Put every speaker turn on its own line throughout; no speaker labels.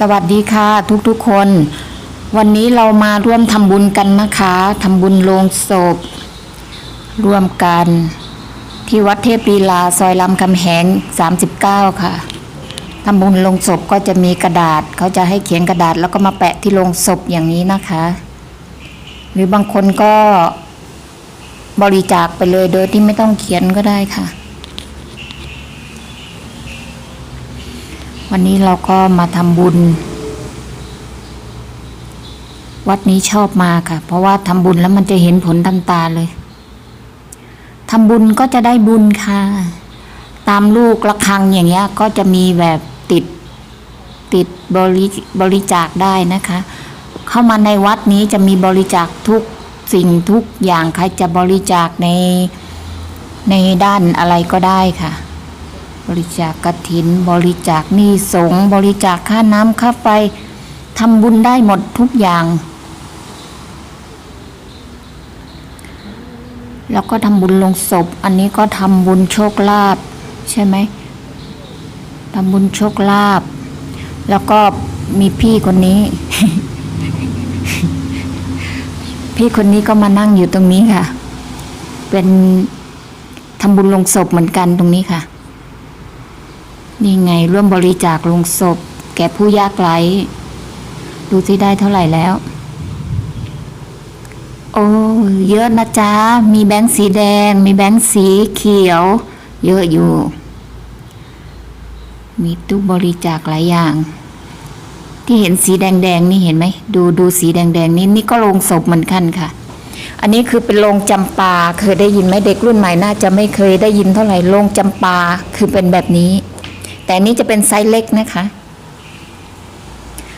สวัสดีค่ะทุกๆคน วันนี้เรามาร่วมทำบุญกันนะคะทำบุญโลงศพ ร่วมกัน ที่วัดเทพลีลาซอยลำคำแหง 39 ค่ะทำบุญโลงศพก็จะมีกระดาษ เขาจะให้เขียนกระดาษแล้วก็มาแปะที่โลงศพอย่างนี้นะคะ หรือบางคนก็บริจาคไปเลยโดยที่ไม่ต้องเขียนก็ได้ค่ะ วันนี้เราก็มาทำบุญ วัดนี้ชอบมาค่ะ เพราะว่าทำบุญแล้วมันจะเห็นผลทันตาเลยทำบุญก็จะได้บุญค่ะ ตามลูกระฆังอย่างเงี้ย ก็จะมีแบบติดติดบริบริจาคได้นะคะ เข้ามาในวัดนี้จะมีบริจาคทุกสิ่งทุกอย่างใครจะบริจาคในในด้านอะไรก็ได้ค่ะ บริจาคกระถิน บริจาคหนี้สงบริจาคค่าน้ำค่าไฟทำบุญได้หมดทุกอย่าง แล้วก็ทำบุญลงศพ อันนี้ก็ทำบุญโชคลาภใช่ไหมทำบุญโชคลาภแล้วก็มีพี่คนนี้ พี่คนนี้ก็มานั่งอยู่ตรงนี้ค่ะ เป็นทำบุญลงศพเหมือนกันตรงนี้ค่ะ นี่ไงร่วมบริจาคลงศพ แก่ผู้ยากไร้ดูที่ได้เท่าไหร่แล้ว โอ้เยอะนะจ๊ะ มีแบงค์สีแดง มีแบงค์สีเขียว เยอะอยู่ มีตู้บริจาคหลายอย่าง ที่เห็นสีแดงๆนี่เห็นไหม ดูดูสีแดงๆนี่นี่ก็โรงศพเหมือนกันค่ะ อันนี้คือเป็นโรงจำปา เคยได้ยินไหมเด็กรุ่นใหม่น่าจะไม่เคยได้ยินเท่าไหร่โรงจำปาคือเป็นแบบนี้ แต่นี้จะเป็นไซส์เล็กนะคะ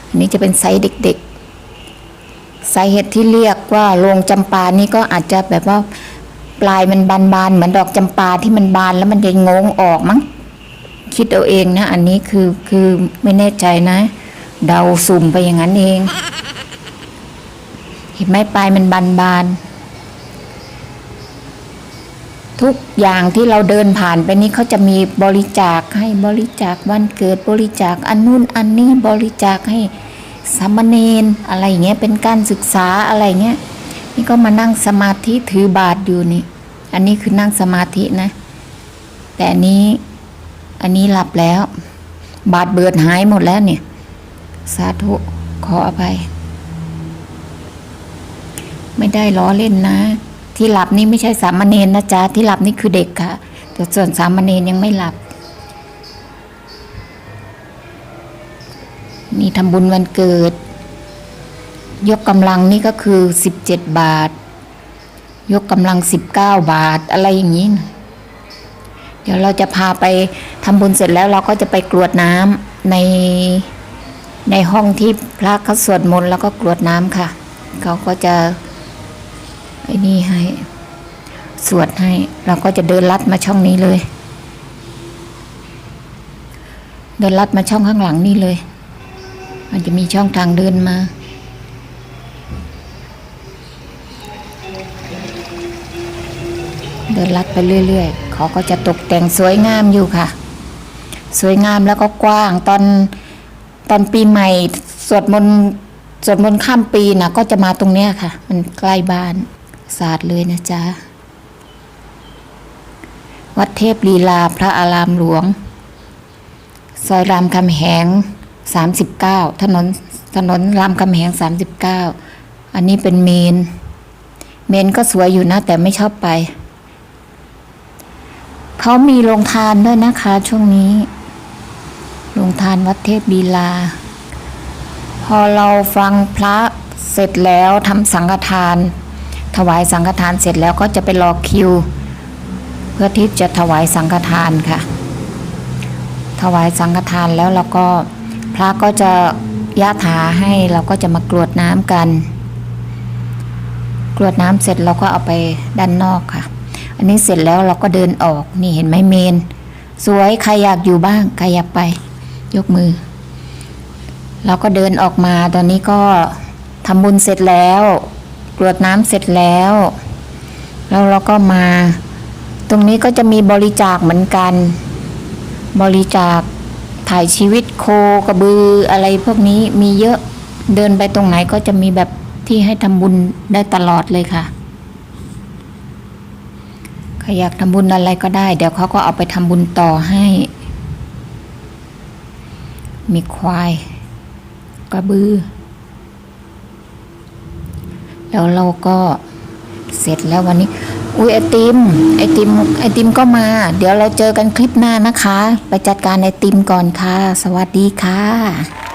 อันนี้จะเป็นไซส์เด็กๆ ไซสาเหตุที่เรียกว่าโรงจำปานี่ก็อาจจะแบบว่าปลายมันบานๆ เหมือนดอกจำปาที่มันบานแล้วมันจะงงออกมั้ง คิดเอาเองนะ อันนี้คือคือไม่แน่ใจนะ เดาสุ่มไปอย่างนั้นเอง เห็นไหมปลายมันบานๆ ทุกอย่างที่เราเดินผ่านไปนี่เขาจะมีบริจาคให้บริจาควันเกิดบริจาคอันนู่นอันนี้บริจาคให้สามเณรอะไรอย่างเงี้ยเป็นการศึกษาอะไรเงี้ยนี่ก็มานั่งสมาธิถือบาทอยู่นี่ อันนี้คือนั่งสมาธินะ แต่อันนี้อันนี้หลับแล้ว บาทเบิดหายหมดแล้วเนี่ย สาธุขออภัย ไม่ได้ล้อเล่นนะ ที่หลับนี่ไม่ใช่สามเณรนะจ๊ะที่หลับนี่คือเด็กค่ะ แต่ส่วนสามเณรยังไม่หลับ นี่ทำบุญวันเกิด ยกกำลังนี่ก็คือสิบเจ็ดบาท ยกกำลังสิบเก้าบาทอะไรอย่างนี้นะเดี๋ยวเราจะพาไปทำบุญเสร็จแล้วเราก็จะไปกรวดน้ำในในห้องที่พระเขาสวดมนต์แล้วก็กรวดน้ำค่ะ เขาก็จะ ไอ้นี่ให้ สวดให้ เราก็จะเดินลัดมาช่องนี้เลย เดินลัดมาช่องข้างหลังนี่เลย มันจะมีช่องทางเดินมาเดินลัดไปเรื่อยๆ เขาก็จะตกแต่งสวยงามอยู่ค่ะ สวยงามแล้วก็กว้างตอนตอนปีใหม่สวดมนต์สวดมนต์ข้ามปีนะก็จะมาตรงเนี้ยค่ะ มันใกล้บ้าน ศาสตร์เลยนะจ๊ะ วัดเทพลีลาพระอารามหลวง ซอยรามคำแหง 39 ถนนถนนรามคำแหง 39 อันนี้เป็นเมน เมนก็สวยอยู่นะ แต่ไม่ชอบไป เขามีโรงทานด้วยนะคะ ช่วงนี้ โรงทานวัดเทพบีลา พอเราฟังพระเสร็จแล้วทำสังฆทาน ถวายสังฆทานเสร็จแล้วก็จะไปรอคิว เพื่อที่จะถวายสังฆทานค่ะ ถวายสังฆทานแล้วเราก็พระก็จะยะถาให้เราก็จะมากรวดน้ำกัน กรวดน้ำเสร็จเราก็เอาไปด้านนอกค่ะ อันนี้เสร็จแล้วเราก็เดินออกนี่เห็นไหมเมน สวยใครอยากอยู่บ้างใครอยากไป ยกมือ เราก็เดินออกมาตอนนี้ก็ทำบุญเสร็จแล้ว กรวดน้ำเสร็จแล้ว แล้วเราก็มา ตรงนี้ก็จะมีบริจาคเหมือนกัน บริจาคถ่ายชีวิตโคกระบืออะไรพวกนี้มีเยอะเดินไปตรงไหนก็จะมีแบบที่ให้ทำบุญได้ตลอดเลยค่ะใครอยากทำบุญอะไรก็ได้ เดี๋ยวเขาก็เอาไปทำบุญต่อให้ มีควาย กระบือ แล้วเราก็เสร็จแล้ววันนี้ อุ้ยไอติม ไอติม ไอติมก็มา เดี๋ยวเราเจอกันคลิปหน้านะคะ ไปจัดการไอติมก่อนค่ะ สวัสดีค่ะ